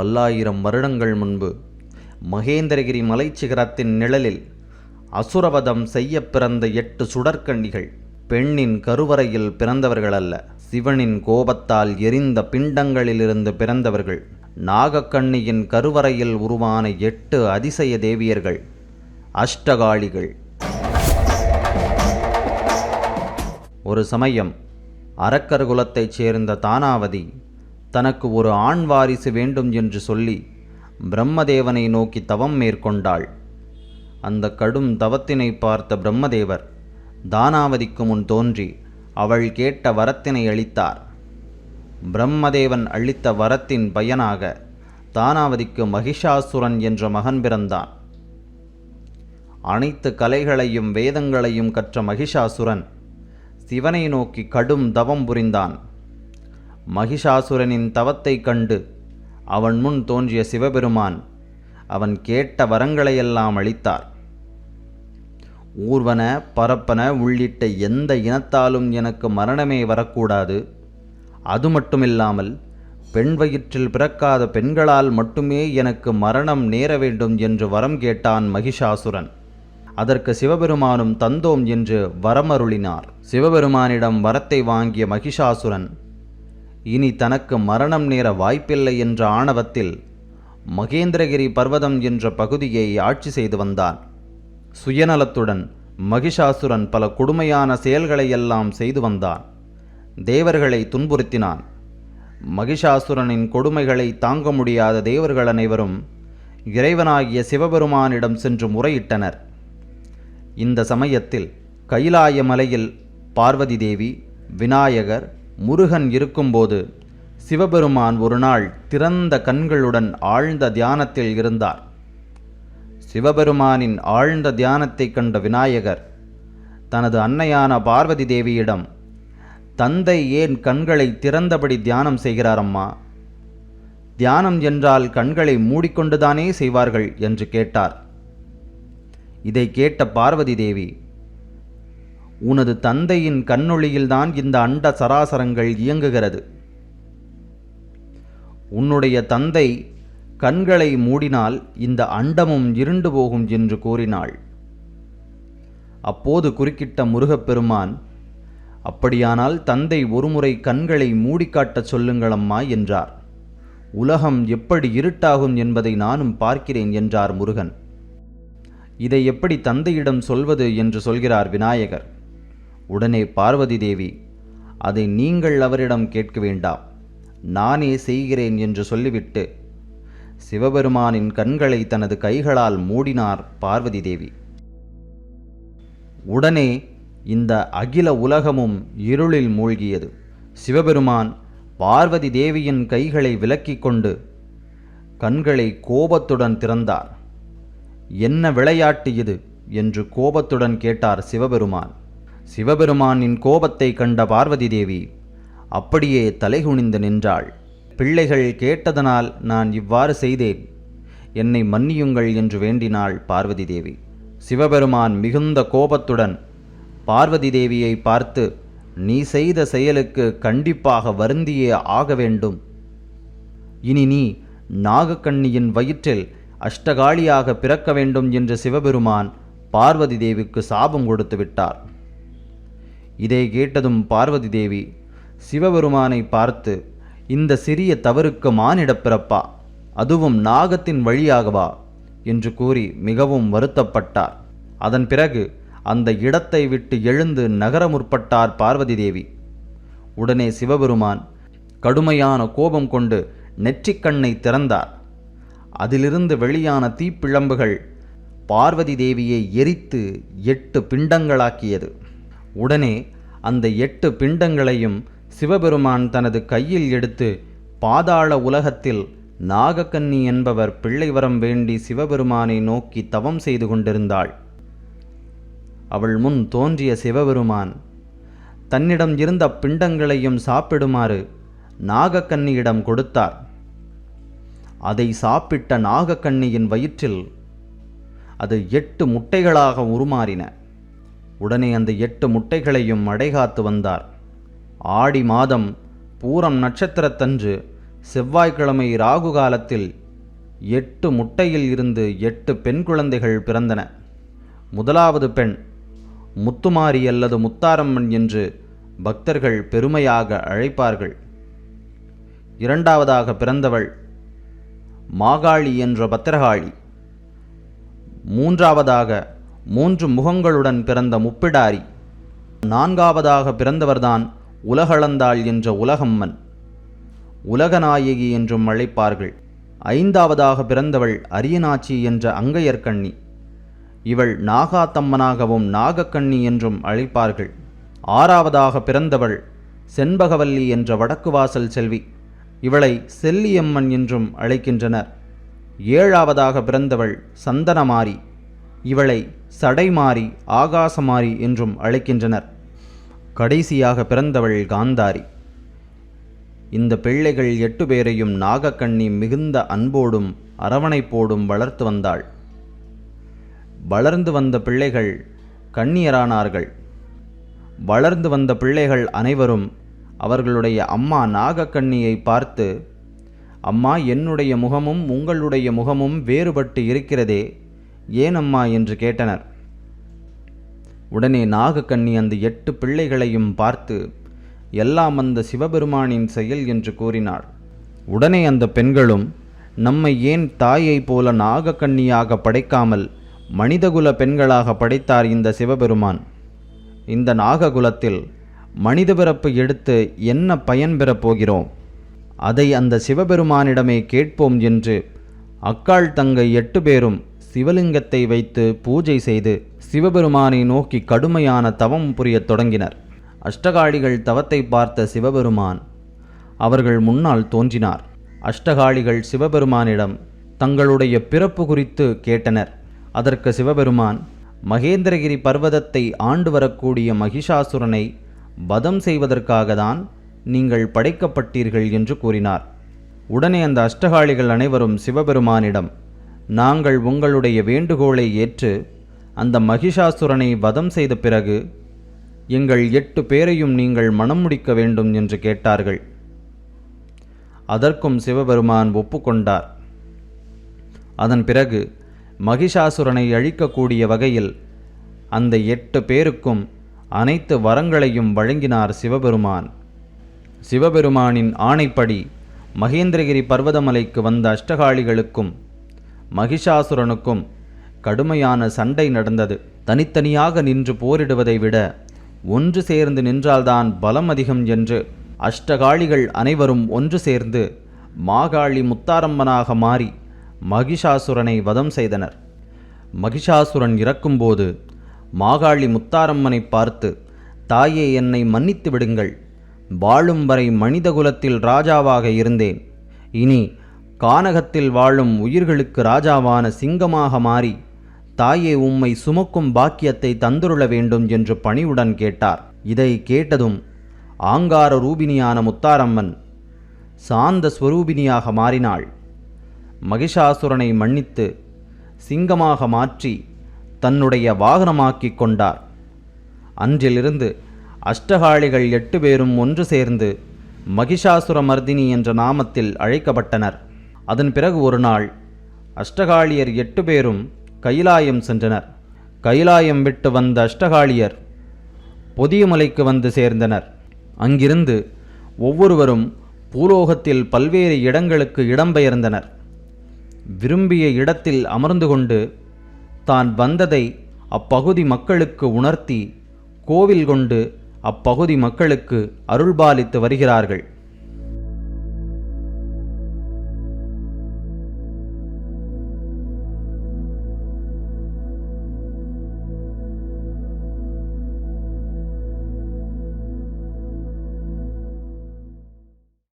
பல்லாயிரம் வருடங்கள் முன்பு மகேந்திரகிரி மலைச்சிகரத்தின் நிழலில் அசுரவதம் செய்ய பிறந்த எட்டு சுடற்கண்ணிகள் பெண்ணின் கருவறையில் பிறந்தவர்கள் அல்ல சிவனின் கோபத்தால் எரிந்த பிண்டங்களிலிருந்து பிறந்தவர்கள். நாகக்கண்ணியின் கருவறையில் உருவான எட்டு அதிசய தேவியர்கள். அஷ்டகாளிகள். ஒரு சமயம் அரக்கர் குலத்தைச் சேர்ந்த தானாவதி தனக்கு ஒரு ஆண் வாரிசு வேண்டும் என்று சொல்லி பிரம்மதேவனை நோக்கி தவம் மேற்கொண்டாள். அந்த கடும் தவத்தினை பார்த்த பிரம்மதேவர் தானாவதிக்கு முன் தோன்றி அவள் கேட்ட வரத்தினை அளித்தார். பிரம்மதேவன் அளித்த வரத்தின் பயனாக தானாவதிக்கு மகிஷாசுரன் என்ற மகன் பிறந்தான். அனைத்து கலைகளையும் வேதங்களையும் கற்ற மகிஷாசுரன் சிவனை நோக்கி கடும் தவம் புரிந்தான். மகிஷாசுரனின் தவத்தை கண்டு அவன் முன் தோன்றிய சிவபெருமான் அவன் கேட்ட வரங்களையெல்லாம் அளித்தார். ஊர்வன பரப்பன உள்ளிட்ட எந்த இனத்தாலும் எனக்கு மரணமே வரக்கூடாது. அது மட்டுமில்லாமல் பெண் வயிற்றில் பிறக்காத பெண்களால் மட்டுமே எனக்கு மரணம் நேர வேண்டும் என்று வரம் கேட்டான் மகிஷாசுரன். அதற்கு சிவபெருமானும் தந்தோம் என்று வரமருளினார். சிவபெருமானிடம் வரத்தை வாங்கிய மகிஷாசுரன் இனி தனக்கு மரணம் நேர வாய்ப்பில்லை என்ற ஆணவத்தில் மகேந்திரகிரி பர்வதம் என்ற பகுதியை ஆட்சி செய்து வந்தான். சுயநலத்துடன் மகிஷாசுரன் பல கொடுமையான செயல்களையெல்லாம் செய்து வந்தான். தேவர்களை துன்புறுத்தினான். மகிஷாசுரனின் கொடுமைகளை தாங்க முடியாத தேவர்கள் அனைவரும் இறைவனாகிய சிவபெருமானிடம் சென்று முறையிட்டனர். இந்த சமயத்தில் கைலாய மலையில் பார்வதி தேவி விநாயகர் முருகன் இருக்கும்போது சிவபெருமான் ஒரு நாள் திறந்த கண்களுடன் ஆழ்ந்த தியானத்தில் இருந்தார். சிவபெருமானின் ஆழ்ந்த தியானத்தை கண்ட விநாயகர் தனது அன்னையான பார்வதி தேவியிடம் தந்தை ஏன் கண்களை திறந்தபடி தியானம் செய்கிறாரம்மா? தியானம் என்றால் கண்களை மூடிக்கொண்டுதானே செய்வார்கள்? என்று கேட்டார். இதை கேட்ட பார்வதி தேவி உனது தந்தையின் கண்ணொளியில்தான் இந்த அண்ட சராசரங்கள் இயங்குகிறது. உன்னுடைய தந்தை கண்களை மூடினால் இந்த அண்டமும் இருண்டு போகும் என்று கூறினாள். அப்போது குறுக்கிட்ட முருகப்பெருமான் அப்படியானால் தந்தை ஒருமுறை கண்களை மூடிக்காட்டச் சொல்லுங்களம்மா என்றார். உலகம் எப்படி இருட்டாகும் என்பதை நானும் பார்க்கிறேன் என்றார் முருகன். இதை எப்படி தந்தையிடம் சொல்வது? என்று சொல்கிறார் விநாயகர். உடனே பார்வதி தேவி அதை நீங்கள் அவரிடம் கேட்க வேண்டாம் நானே செய்கிறேன் என்று சொல்லிவிட்டு சிவபெருமானின் கண்களை தனது கைகளால் மூடினார் பார்வதி தேவி. உடனே இந்த அகில உலகமும் இருளில் மூழ்கியது. சிவபெருமான் பார்வதி தேவியின் கைகளை விலக்கிக் கொண்டு கண்களை கோபத்துடன் திறந்தார். என்ன விளையாட்டு இது? என்று கோபத்துடன் கேட்டார் சிவபெருமான். சிவபெருமானின் கோபத்தை கண்ட பார்வதி தேவி அப்படியே தலைகுனிந்து நின்றாள். பிள்ளைகள் கேட்டதனால் நான் இவ்வாறு செய்தேன். என்னை மன்னியுங்கள் என்று வேண்டினாள் பார்வதி தேவி சிவபெருமான் மிகுந்த கோபத்துடன் பார்வதி தேவியை பார்த்து நீ செய்த செயலுக்கு கண்டிப்பாக வருந்தியே ஆக வேண்டும். இனி நீ நாகக்கண்ணியின் வயிற்றில் அஷ்டகாளியாக பிறக்க வேண்டும் என்று சிவபெருமான் பார்வதி தேவிக்கு சாபம் கொடுத்து விட்டார். இதை கேட்டதும் பார்வதி தேவி சிவபெருமானை பார்த்து இந்த சிறிய தவறுக்கு மானிடப் பிறப்பா? அதுவும் நாகத்தின் வழியாகவா? என்று கூறி மிகவும் வருத்தப்பட்டார். அதன் பிறகு அந்த இடத்தை விட்டு எழுந்து நகர முற்பட்டார் பார்வதி தேவி. உடனே சிவபெருமான் கடுமையான கோபம் கொண்டு நெற்றிக்கண்ணை திறந்தார். அதிலிருந்து வெளியான தீப்பிழம்புகள் பார்வதி தேவியை எரித்து எட்டு பிண்டங்களாக்கியது. உடனே அந்த எட்டு பிண்டங்களையும் சிவபெருமான் தனது கையில் எடுத்து பாதாள உலகத்தில் நாகக்கன்னி என்பவர் பிள்ளைவரம் வேண்டி சிவபெருமானை நோக்கி தவம் செய்து கொண்டிருந்தாள். அவள் முன் தோன்றிய சிவபெருமான் தன்னிடம் இருந்த பிண்டங்களையும் சாப்பிடுமாறு நாகக்கன்னியிடம் கொடுத்தார். அதை சாப்பிட்ட நாகக்கன்னியின் வயிற்றில் அது எட்டு முட்டைகளாக உருமாறின. உடனே அந்த எட்டு முட்டைகளையும் அடைகாத்து வந்தார். ஆடி மாதம் பூரம் நட்சத்திரத்தன்று செவ்வாய்க்கிழமை ராகு காலத்தில் எட்டு முட்டையில் இருந்து எட்டு பெண் குழந்தைகள் பிறந்தன. முதலாவது பெண் முத்துமாரி அல்லது முத்தாரம்மன் என்று பக்தர்கள் பெருமையாக அழைப்பார்கள். இரண்டாவதாக பிறந்தவள் மாகாளி என்ற பத்திரகாளி. மூன்றாவதாக மூன்று முகங்களுடன் பிறந்த முப்பிடாரி. நான்காவதாக பிறந்தவர்தான் உலகளந்தாள் என்ற உலகம்மன். உலகநாயகி என்றும் அழைப்பார்கள். ஐந்தாவதாக பிறந்தவள் அரியநாச்சி என்ற அங்கையர்கண்ணி இவள் நாகாத்தம்மனாகவும் நாகக்கண்ணி என்றும் அழைப்பார்கள். ஆறாவதாக பிறந்தவள் செண்பகவல்லி என்ற வடக்கு வாசல் செல்வி. இவளை செல்லியம்மன் என்றும் அழைக்கின்றனர். ஏழாவதாக பிறந்தவள் சந்தனமாரி. இவளை சடைமாரி ஆகாசமாரி என்றும் அழைக்கின்றனர். கடைசியாக பிறந்தவள் காந்தாரி. இந்த பிள்ளைகள் எட்டு பேரையும் நாகக்கண்ணி மிகுந்த அன்போடும் அரவணைப்போடும் வளர்த்து வந்தாள். வளர்ந்து வந்த பிள்ளைகள் கண்ணியரானார்கள் வளர்ந்து வந்த பிள்ளைகள் அனைவரும் அவர்களுடைய அம்மா நாகக்கண்ணியை பார்த்து அம்மா என்னுடைய முகமும் உங்களுடைய முகமும் வேறுபட்டு இருக்கிறதே. ஏன் அம்மா என்று கேட்டனர். உடனே நாகக்கண்ணி அந்த எட்டு பிள்ளைகளையும் பார்த்து எல்லாம் அந்த சிவபெருமானின் செயல் என்று கூறினாள். உடனே அந்த பெண்களும் நம்மை ஏன் தாயைப் போல நாகக்கண்ணியாக படைக்காமல் மனிதகுல பெண்களாக படைத்தார் இந்த சிவபெருமான்? இந்த நாககுலத்தில் மனித பிறப்பு எடுத்து என்ன பயன் பெறப் போகிறோம்? அதை அந்த சிவபெருமானிடமே கேட்போம் என்று அக்காள் தங்கை எட்டு பேரும் சிவலிங்கத்தை வைத்து பூஜை செய்து சிவபெருமானை நோக்கி கடுமையான தவம் புரியத் தொடங்கினர். அஷ்டகாளிகள் தவத்தை பார்த்த சிவபெருமான் அவர்கள் முன்னால் தோன்றினார். அஷ்டகாளிகள் சிவபெருமானிடம் தங்களுடைய பிறப்பு குறித்து கேட்டனர். அதற்கு சிவபெருமான் மகேந்திரகிரி பர்வதத்தை ஆண்டு வரக்கூடிய மகிஷாசுரனை வதம் செய்வதற்காக தான் நீங்கள் படைக்கப்பட்டீர்கள் என்று கூறினார். உடனே அந்த அஷ்டகாளிகள் அனைவரும் சிவபெருமானிடம் நாங்கள் உங்களுடைய வேண்டுகோளை ஏற்று அந்த மகிஷாசுரனை வதம் செய்த பிறகு எங்கள் எட்டு பேரையும் நீங்கள் மணம் முடிக்க வேண்டும் என்று கேட்டார்கள். அதற்கும் சிவபெருமான் ஒப்புக்கொண்டார். அதன் பிறகு மகிஷாசுரனை அழிக்கக்கூடிய வகையில் அந்த எட்டு பேருக்கும் அனைத்து வரங்களையும் வழங்கினார் சிவபெருமான். சிவபெருமானின் ஆணைப்படி மகேந்திரகிரி பர்வதமலைக்கு வந்த அஷ்டகாளிகளுக்கும் மகிஷாசுரனுக்கும் கடுமையான சண்டை நடந்தது. தனித்தனியாக நின்று போரிடுவதை விட ஒன்று சேர்ந்து நின்றால்தான் பலம் அதிகம் என்று அஷ்டகாளிகள் அனைவரும் ஒன்று சேர்ந்து மாகாளி முத்தாரம்மனாக மாறி மகிஷாசுரனை வதம் செய்தனர். மகிஷாசுரன் இறக்கும்போது மாகாளி முத்தாரம்மனை பார்த்து தாயே என்னை மன்னித்து விடுங்கள். வாழும் வரை மனிதகுலத்தில் ராஜாவாக இருந்தேன். இனி கானகத்தில் வாழும் உயிர்களுக்கு ராஜாவான சிங்கமாக மாறி தாயே உம்மை சுமக்கும் பாக்கியத்தை தந்துருள வேண்டும் என்று பணிவுடன் கேட்டார். இதை கேட்டதும் ஆங்கார ரூபினியான முத்தாரம்மன் சாந்த ஸ்வரூபினியாக மாறினாள். மகிஷாசுரனை மன்னித்து சிங்கமாக மாற்றி தன்னுடைய வாகனமாக்கிக் கொண்டார். அன்றிலிருந்து அஷ்டகாளிகள் எட்டு பேரும் ஒன்று சேர்ந்து மகிஷாசுரமர்தினி என்ற நாமத்தில் அழைக்கப்பட்டனர். அதன் பிறகு ஒரு நாள் அஷ்டகாளியர் எட்டு பேரும் கைலாயம் சென்றனர். கைலாயம் விட்டு வந்த அஷ்டகாளியர் பொதியமலைக்கு வந்து சேர்ந்தனர். அங்கிருந்து ஒவ்வொருவரும் பூலோகத்தில் பல்வேறு இடங்களுக்கு இடம்பெயர்ந்தனர். விரும்பிய இடத்தில் அமர்ந்து கொண்டு தான் வந்ததை அப்பகுதி மக்களுக்கு உணர்த்தி கோவில் கொண்டு அப்பகுதி மக்களுக்கு அருள்பாலித்து வருகிறார்கள்.